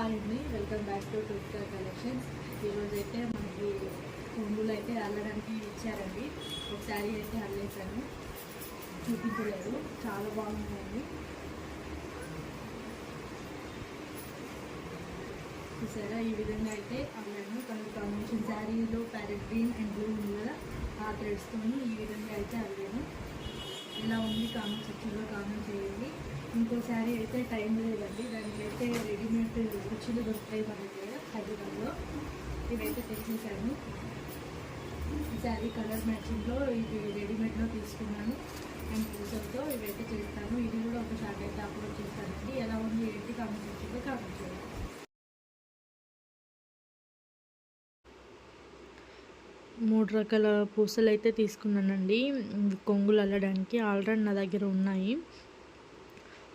Hi అండి. Welcome back to Twitter collections ఈరోజు అయితే మనకి కొంగులు అయితే అల్లడానికి ఇచ్చారండి. ఒక శారీ అయితే అల్లేసాను చూపించలేదు. చాలా బాగుందండి. చూసారా? ఈ విధంగా అయితే అల్లాను. కనుక కాంబినేషన్ శారీలో ప్యారెట్ గ్రీన్ అండ్ బ్లూ ఉంది కదా ఆ థ్రెడ్స్తో ఈ విధంగా అయితే అల్లాను. ఎలా ఉంది? కామెంట్ సెక్షన్లో కామెంట్ చేయండి. ఇంకో శారీ అయితే టైం లేదండి. దానికి అయితే రెడీమేడ్ కుర్చీలు దొరుకుతాయి మనకి హైదరాబాద్లో. ఇవైతే తెచ్చేసాను. ఈ శారీ కలర్ మ్యాచింగ్లో ఇది రెడీమేడ్లో తీసుకున్నాను. అండ్ పూసలతో ఇవైతే చేస్తాను. ఇది కూడా ఒక షార్ట్ అయితే అప్లోడ్ చేస్తానండి. ఎలా ఉంది ఏంటి కామెంట్ సెక్షన్లో కామెంట్ చేయండి. మూడు రకాల పూసలు అయితే తీసుకున్నానండి. కొంగులు అల్లడానికి ఆల్రెడీ నా దగ్గర ఉన్నాయి.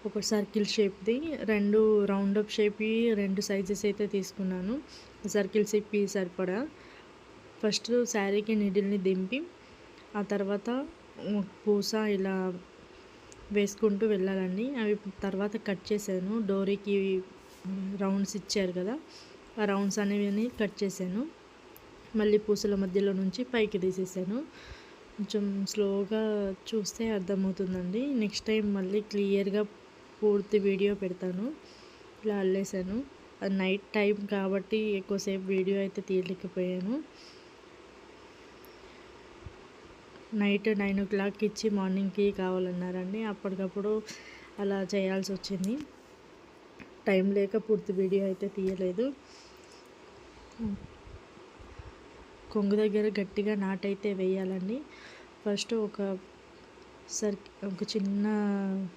ఒక సర్కిల్ షేప్ది రెండు రౌండ్ అప్ షేప్ రెండు సైజెస్ అయితే తీసుకున్నాను. సర్కిల్ షేప్వి సరిపడా. ఫస్ట్ శారీకి నిడిల్ని దింపి ఆ తర్వాత పూస ఇలా వేసుకుంటూ వెళ్ళాలండి. అవి తర్వాత కట్ చేశాను. డోరీకి రౌండ్స్ ఇచ్చారు కదా ఆ రౌండ్స్ అనేవి కట్ చేశాను. మళ్ళీ పూసల మధ్యలో నుంచి పైకి తీసేసాను. కొంచెం స్లోగా చూస్తే అర్థమవుతుందండి. నెక్స్ట్ టైం మళ్ళీ క్లియర్గా పూర్తి వీడియో పెడతాను. ఇలా అల్లేసాను నైట్ టైం కాబట్టి ఎక్కువసేపు వీడియో అయితే తీయలేకపోయాను. నైట్ నైన్ ఓ క్లాక్ ఇచ్చి మార్నింగ్కి కావాలన్నారండి. అప్పటికప్పుడు అలా చేయాల్సి వచ్చింది. టైం లేక పూర్తి వీడియో అయితే తీయలేదు. కొంగు దగ్గర గట్టిగా నాటైతే వేయాలండి. ఫస్ట్ ఒక సర్ ఒక చిన్న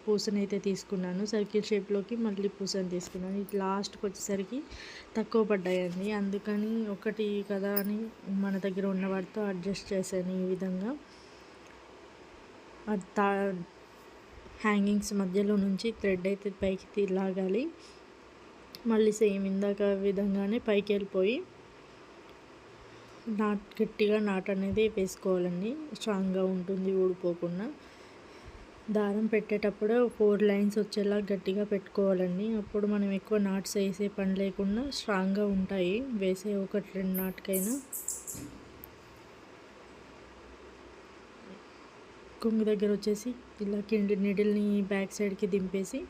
పూసని అయితే తీసుకున్నాను. సర్కిల్ షేప్లోకి మళ్ళీ పూసని తీసుకున్నాను. ఇటు లాస్ట్కి వచ్చేసరికి తక్కువ పడ్డాయండి. అందుకని ఒకటి కదా అని మన దగ్గర ఉన్న వాటితో అడ్జస్ట్ చేశాను ఈ విధంగా. తా హ్యాంగింగ్స్ మధ్యలో నుంచి థ్రెడ్ అయితే పైకి లాగాలి. మళ్ళీ సేమ్ ఇందాక విధంగానే పైకి వెళ్ళిపోయి నాట్ గట్టిగా నాట్ అనేది వేసుకోవాలండి. స్ట్రాంగ్గా ఉంటుంది ఊడిపోకుండా. దారం పెట్టేటప్పుడు ఫోర్ లైన్స్ వచ్చేలా గట్టిగా పెట్టుకోవాలండి. అప్పుడు మనం ఎక్కువ నాట్స్ వేసే పని లేకుండా స్ట్రాంగ్గా ఉంటాయి. వేసే ఒకటి రెండు నాటుకైనా. కొంగు దగ్గర వచ్చేసి ఇలా కిండి నిడిల్ని బ్యాక్ సైడ్కి దింపేసి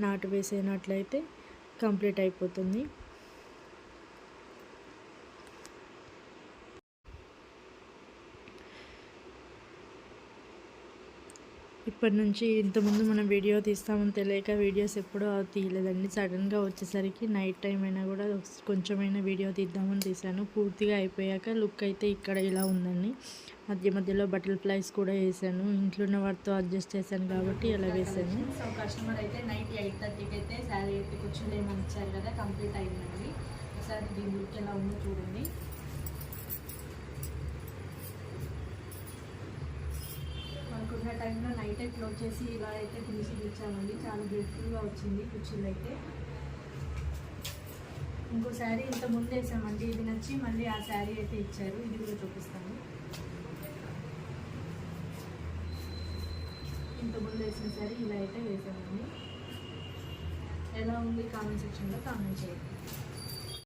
నాటు వేసేనట్లయితే కంప్లీట్ అయిపోతుంది. ఇప్పటి నుంచి ఇంతకుముందు మనం వీడియో తీస్తామని తెలియక వీడియోస్ ఎప్పుడూ తీయలేదండి సడన్గా వచ్చేసరికి నైట్ టైం అయినా కూడా కొంచెమైనా వీడియో తీద్దామని తీసాను పూర్తిగా అయిపోయాక లుక్ అయితే ఇక్కడ ఇలా ఉందండి. మధ్య మధ్యలో బటర్ఫ్లైస్ కూడా వేసాను. ఇంట్లో ఉన్న వాటితో అడ్జస్ట్ చేశాను కాబట్టి ఇలా వేసాను. సో కస్టమర్ అయితే నైట్ ఎయిట్ థర్టీకి అయితే శారీ అయితే కూర్చోలేమని ఇచ్చారు కదా కంప్లీట్ అయిందండి. ఒకసారి దీని లుక్ ఎలా ఉందో చూడండి. అయితే క్లోజ్ చేసి ఇలా అయితే ఫినిషింగ్ ఇచ్చామండి. చాలా బ్యూటిఫుల్గా వచ్చింది కుర్చీలు అయితే. ఇంకో శారీ ఇంత ముందు వేసామండి. ఇది నచ్చి మళ్ళీ ఆ శారీ అయితే ఇచ్చారు. ఇది కూడా చూపిస్తాను. ఇంత ముందు వేసిన శారీ ఇలా అయితే వేసామండి. ఎలా ఉంది? కామెంట్ సెక్షన్లో కామెంట్ చేయండి.